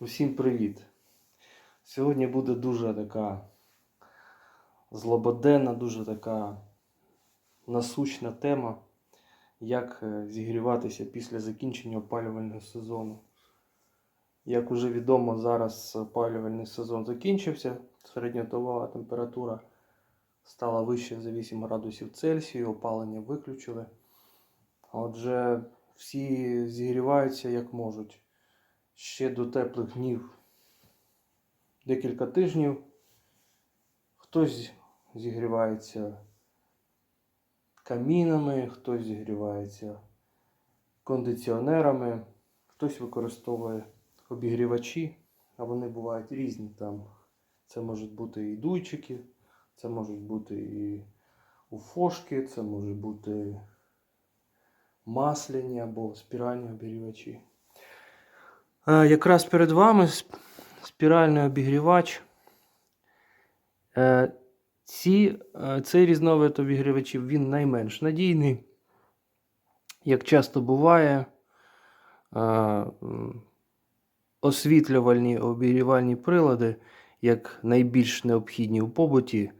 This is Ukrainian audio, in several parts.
Усім привіт! Сьогодні буде дуже така злободенна, дуже така насущна тема, як е, зігріватися після закінчення опалювального сезону. Як уже відомо, зараз опалювальний сезон закінчився, середньодобова температура стала вище за 8 градусів Цельсію, опалення виключили. Отже, всі зігріваються як можуть ще до теплих днів декілька тижнів. Хтось зігрівається камінами, хтось зігрівається кондиціонерами, хтось використовує обігрівачі, а вони бувають різні там. Це можуть бути і дуйчики, це можуть бути і уфошки, це можуть бути масляні або спіральні обігрівачі. Е, Якраз перед вами спіральний обігрівач. Е, Ці, е, цей різновид обігрівачів він найменш надійний. Як часто буває, освітлювальні обігрівальні прилади, як найбільш необхідні у побуті,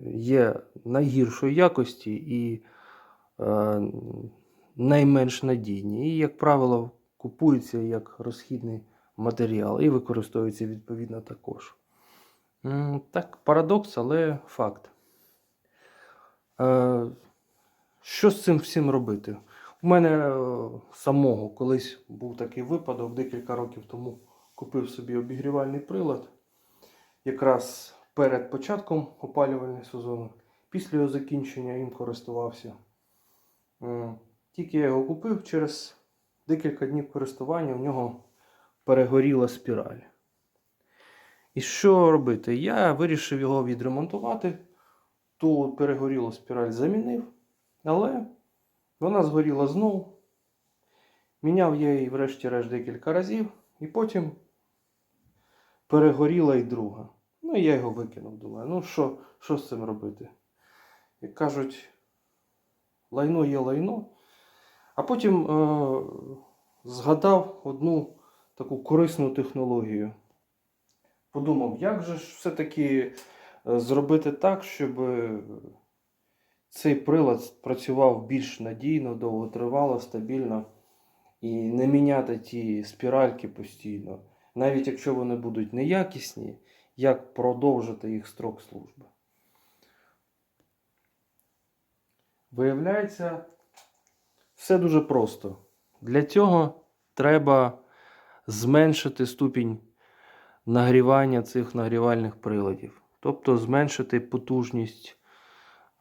є найгіршої якості і найменш надійні. І, як правило, купуються як розхідний матеріал і використовується відповідно також. Так, парадокс, але факт. Е, Що з цим всім робити? У мене е, самого колись був такий випадок, декілька років тому купив собі обігрівальний прилад. Якраз перед початком опалювального сезону. Після його закінчення їм користувався. Тільки я його купив, через декілька днів користування в нього перегоріла спіраль. І що робити? Я вирішив його відремонтувати. Ту перегорілу спіраль замінив, але вона згоріла знову. Міняв я її врешті-решт декілька разів, і потім перегоріла і друга. Ну і я його викинув. Думаю, ну що, що з цим робити? Як кажуть, лайно є лайно. А потім е, згадав одну таку корисну технологію. Подумав, як же ж все-таки е, зробити так, щоб е, цей прилад працював більш надійно, довготривало, стабільно і не міняти ті спіральки постійно, навіть якщо вони будуть неякісні, як продовжити їх строк служби. Виявляється, все дуже просто. Для цього треба зменшити ступінь нагрівання цих нагрівальних приладів. Тобто зменшити потужність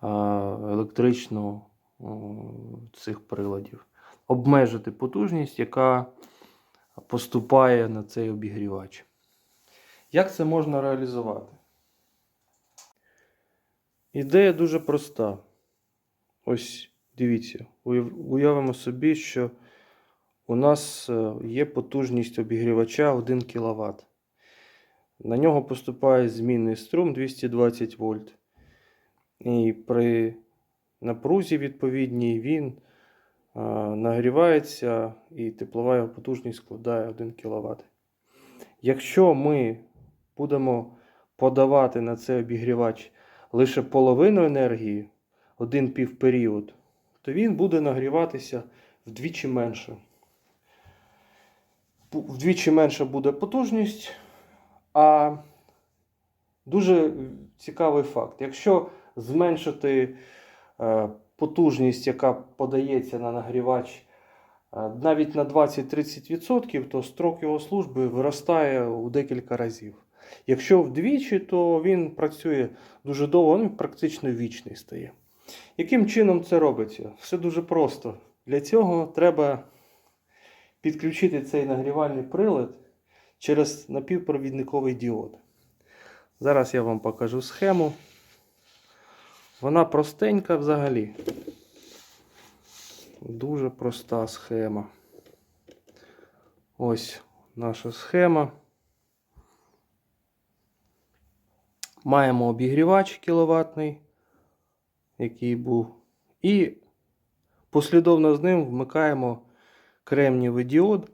електричну цих приладів. Обмежити потужність, яка поступає на цей обігрівач. Як це можна реалізувати? Ідея дуже проста. Ось дивіться, уявимо собі, що у нас е, є потужність обігрівача 1 кВт. На нього поступає змінний струм 220 вольт. І при напрузі відповідній він е, нагрівається і теплова його потужність складає 1 кВт. Якщо ми будемо подавати на цей обігрівач лише половину енергії, один півперіод, то він буде нагріватися вдвічі менше. Вдвічі менша буде потужність. А дуже цікавий факт. Якщо зменшити е, потужність, яка подається на нагрівач е, навіть на 20-30%, то строк його служби виростає у декілька разів. Якщо вдвічі, то він працює дуже довго, він практично вічний стає. Яким чином це робиться? Все дуже просто. Для цього треба підключити цей нагрівальний прилад через напівпровідниковий діод. Зараз я вам покажу схему. Вона простенька взагалі. Дуже проста схема. Ось наша схема. Маємо обігрівач кіловатний, який був. І послідовно з ним вмикаємо кремнієвий діод.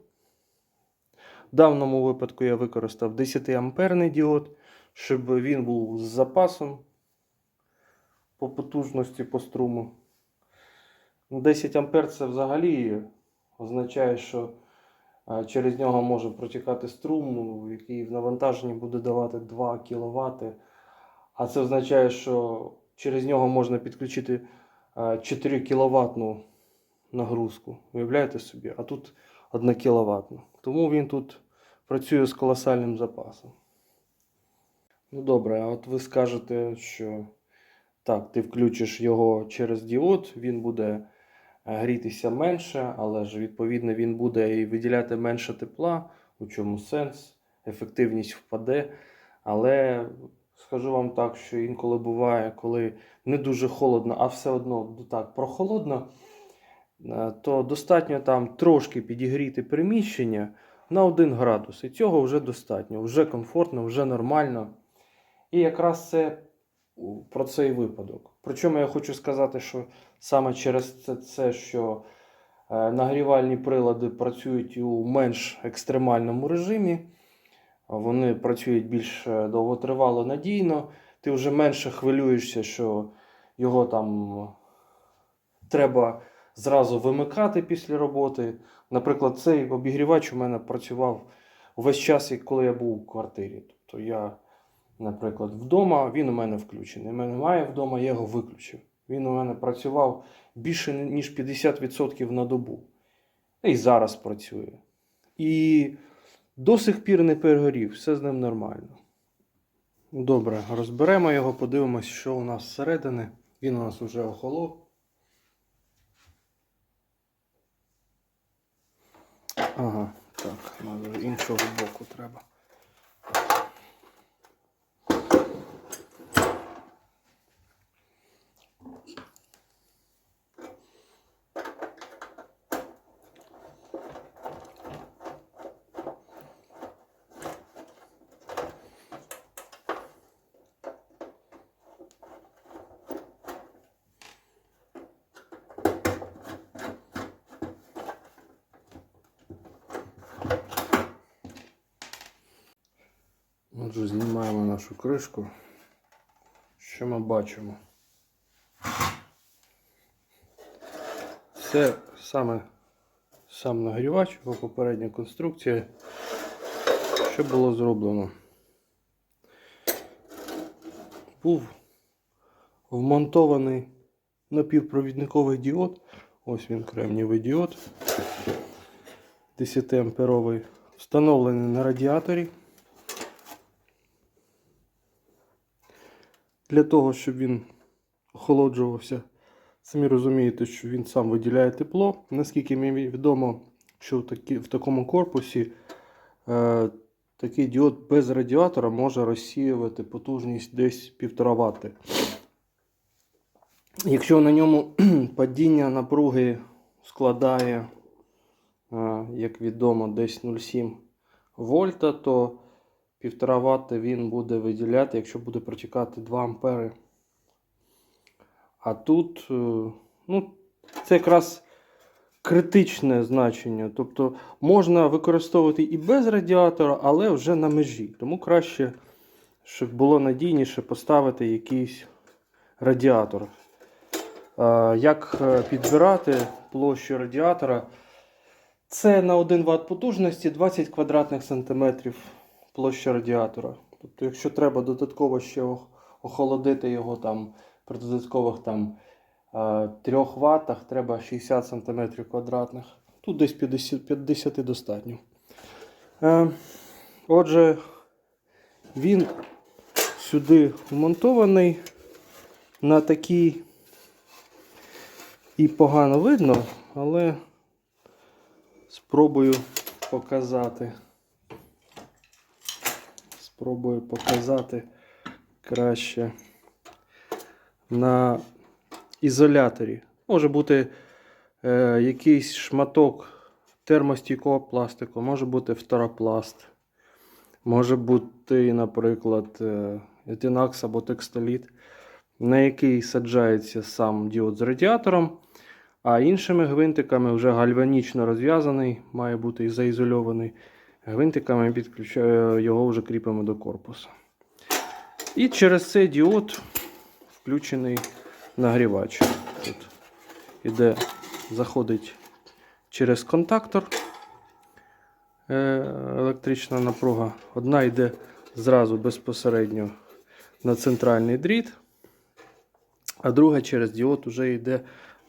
В даному випадку я використав 10 амперний діод, щоб він був з запасом по потужності по струму. 10 ампер це взагалі означає, що е, через нього може протікати струм, який в навантаженні буде давати 2 кВт. А це означає, що через нього можна підключити е, 4 кВт нагрузку. Уявляєте собі? А тут 1 кВт. Тому він тут працює з колосальним запасом. Ну добре, а от ви скажете, що так, ти включиш його через діод, він буде е, грітися менше, але ж відповідно він буде і виділяти менше тепла, у чому сенс, ефективність впаде. Але скажу вам так, що інколи буває, коли не дуже холодно, а все одно так прохолодно, е, то достатньо там трошки підігріти приміщення на 1 градус. І цього вже достатньо, вже комфортно, вже нормально. І якраз це про цей випадок. Причому я хочу сказати, що саме через це, це що е, нагрівальні прилади працюють у менш екстремальному режимі, вони працюють більш е, довготривало надійно, ти вже менше хвилюєшся, що його там треба зразу вимикати після роботи. Наприклад, цей обігрівач у мене працював увесь час, коли я був у квартирі. Тобто я, наприклад, вдома він у мене включений. У мене немає вдома, я його виключив. Він у мене працював більше ніж 50% на добу. І зараз працює. І до сих пір не перегорів, все з ним нормально. Добре, розберемо його, подивимось, що у нас всередини. Він у нас вже охолов. Ага, так, іншого боку треба. Отже, знімаємо нашу кришку. Що ми бачимо? Це саме сам нагрівач, його попередня конструкція. Що було зроблено? Був вмонтований напівпровідниковий діод. Ось він кремнівий діод 10 амперовий, встановлений на радіаторі. Для того, щоб він охолоджувався, самі розумієте, що він сам виділяє тепло. Наскільки мені відомо, що в, такі, в такому корпусі е, такий діод без радіатора може розсіювати потужність десь 1,5 Вт. Якщо на ньому падіння напруги складає, е, як відомо, десь 0,7 вольта, то 1,5 Вт він буде виділяти, якщо буде протікати 2 ампери. А тут, е, ну, це якраз критичне значення. Тобто можна використовувати і без радіатора, але вже на межі. Тому краще, щоб було надійніше поставити якийсь радіатор. Е, Як е, підбирати площу радіатора? Це на 1 Вт потужності 20 квадратних сантиметрів площа радіатора. Тобто, якщо треба додатково ще охолодити його там при додаткових там 3 Вт, треба 60 см квадратних. Тут десь 50, 50 достатньо. Е, Отже, він сюди вмонтований на такий і погано видно, але спробую показати. Спробую показати краще на ізоляторі. Може бути е, якийсь шматок термостійкого пластику, може бути фторопласт, може бути, наприклад, е, етинакс або текстоліт, на який саджається сам діод з радіатором, а іншими гвинтиками вже гальванічно розв'язаний, має бути заізольований. Гвинтиками підключаю, його вже кріпимо до корпусу. І через цей діод включений нагрівач. Тут іде, заходить через контактор е, електрична напруга. Одна йде зразу безпосередньо на центральний дріт, а друга через діод вже йде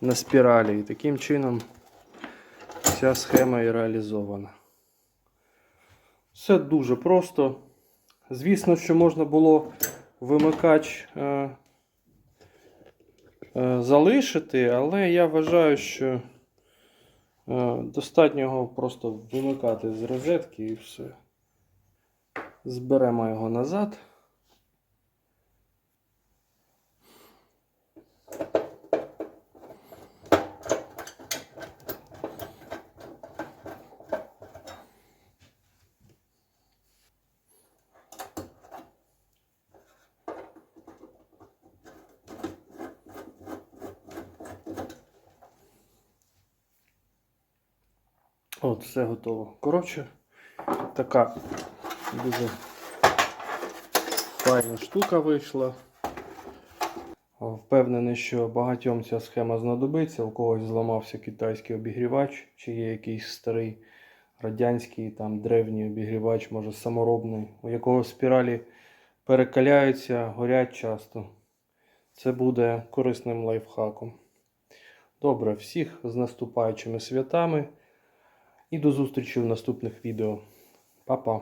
на спіралі. І таким чином ця схема і реалізована. Все дуже просто. Звісно, що можна було вимикач е, е, залишити, але я вважаю, що е, достатньо просто вимикати з розетки і все. Зберемо його назад. От, все готово. Коротше, така дуже файна штука вийшла. Впевнений, що багатьом ця схема знадобиться. У когось зламався китайський обігрівач, чи є якийсь старий радянський там древній обігрівач, може саморобний, у якого спіралі перекаляються, горять часто. Це буде корисним лайфхаком. Добре, всіх з наступаючими святами. І до зустрічі в наступних відео. Па-па!